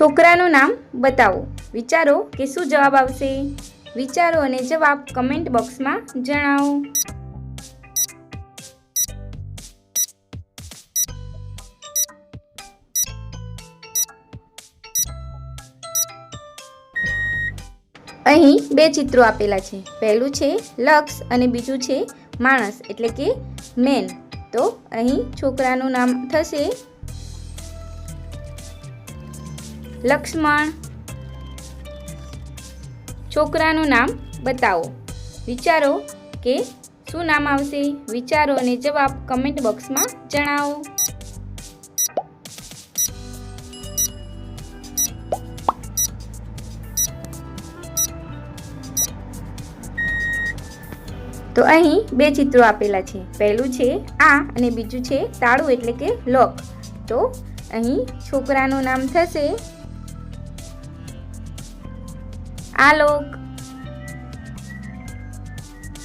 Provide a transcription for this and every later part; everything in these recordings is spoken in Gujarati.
છોકરાનું નામ બતાવો. વિચારો કે શું જવાબ આવશે? વિચારો અને જવાબ કમેન્ટ બોક્સમાં જણાવો. અહીં બે ચિત્રો આપેલા છે. પહેલું છે લક્ષ અને બીજું છે માણસ, એટલે કે મેન. તો અહીં છોકરાનું નામ થશે લક્ષ્મણ. છોકરાનું નામ બતાવો. વિચારો કે શું નામ આવશે? વિચારો અને જવાબ કમેન્ટ બોક્સમાં જણાવો. તો અહીં બે ચિત્રો આપેલા છે. પહેલું છે આ અને બીજું છે તાળું એટલે કે લોક. તો અહીં છોકરાનું નામ થશે આલોક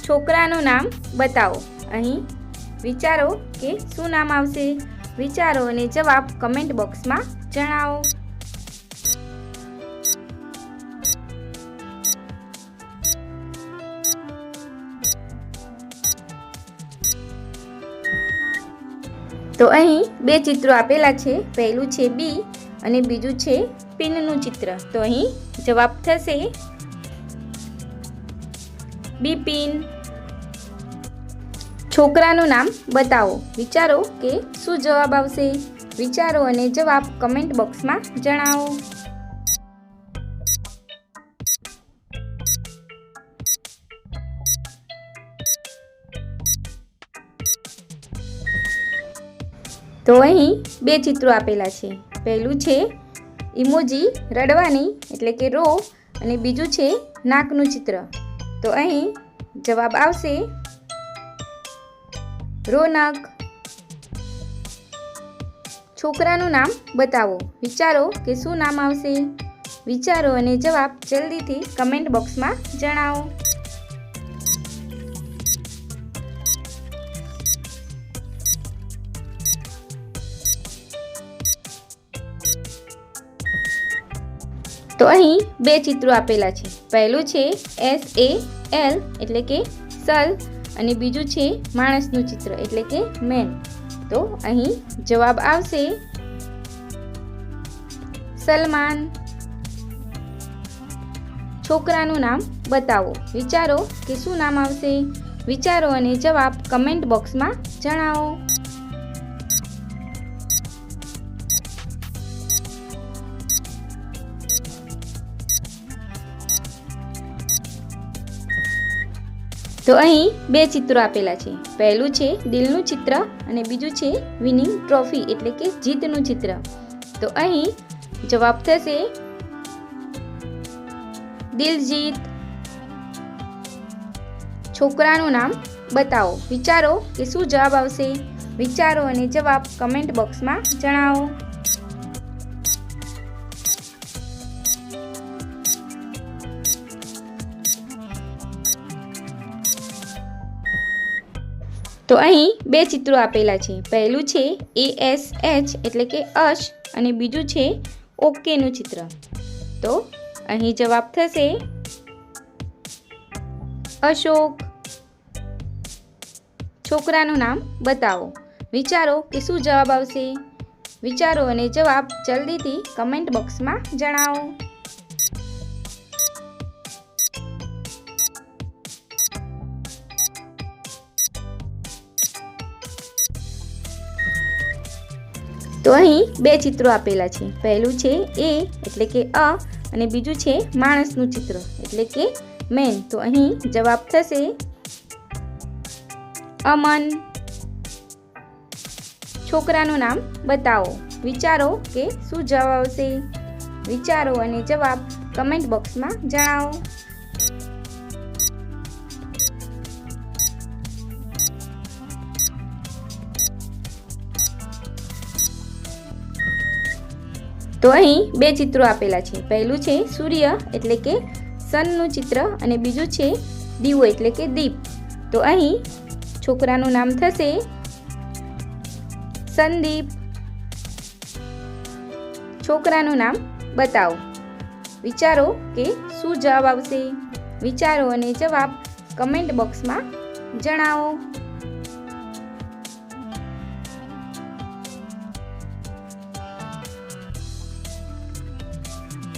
છોકરાનું નામ બતાવો. અહીં વિચારો કે શું નામ આવશે? વિચારો અને જવાબ કમેન્ટ બોક્સમાં જણાવો. તો અહીં બે ચિત્રો આપેલા છે. પહેલું છે બી અને બીજું છે પિનનું ચિત્ર. તો અહીં જવાબ થશે બી પિન. છોકરાનું નામ બતાવો. વિચારો કે શું જવાબ આવશે? વિચારો અને જવાબ કમેન્ટ બોક્સમાં જણાવો. તો અહીં બે ચિત્રો આપેલા છે. પહેલું છે ઇમોજી રડવાની એટલે કે રો અને બીજું છે નાકનું ચિત્ર. તો અહીં જવાબ આવશે રોનક છોકરાનું નામ બતાવો. વિચારો કે શું નામ આવશે? વિચારો અને જવાબ જલ્દીથી કમેન્ટ બોક્સમાં જણાવો. તો અહીં બે ચિત્રો આપેલા છે. પહેલું છે એસ એ એલ એટલે કે સલ અને બીજું છે માણસનું ચિત્ર એટલે કે મેન. તો અહીં જવાબ આવશે સલમાન. છોકરાનું નામ બતાવો. વિચારો કે શું નામ આવશે? વિચારો અને જવાબ કમેન્ટ બોક્સમાં જણાવો. તો અહીં બે ચિત્રો આપેલા છે. પહેલું છે દિલનું ચિત્ર અને બીજું છે વિનિંગ ટ્રોફી એટલે કે જીતનું ચિત્ર. તો અહીં જવાબ થશે દિલજીત છોકરાનું નામ બતાવો. વિચારો કે શું જવાબ આવશે? વિચારો અને જવાબ કમેન્ટ બોક્સમાં જણાવો. તો અહીં બે ચિત્રો આપેલા છે. પહેલું છે એ એસ એચ એટલે કે અશ અને બીજું છે ઓકેનું ચિત્ર. તો અહીં જવાબ થશે અશોક. છોકરાનું નામ બતાવો. વિચારો કે શું જવાબ આવશે? વિચારો અને જવાબ જલ્દીથી કમેન્ટ બોક્સમાં જણાવો. તો અહીં બે ચિત્રો આપેલા છે. પહેલું છે એ, એટલે કે અ, અને બીજું છે માણસનું ચિત્ર, એટલે કે મેન. તો અહીં જવાબ થશે અમન. છોકરાનું નામ બતાવો. વિચારો કે શું જવાબ આવશે? વિચારો અને જવાબ કમેન્ટ બોક્સમાં જણાવો. તો અહીં બે ચિત્રો આપેલા છે. પહેલું છે સૂર્ય, એટલે કે સનનું ચિત્ર, અને બીજું છે દીવો, એટલે કે દીપ. તો અહીં છોકરાનું નામ થશે સંદીપ. છોકરાનું નામ બતાવો. વિચારો કે શું જવાબ આવશે? વિચારો અને જવાબ કમેન્ટ બોક્સમાં જણાવો.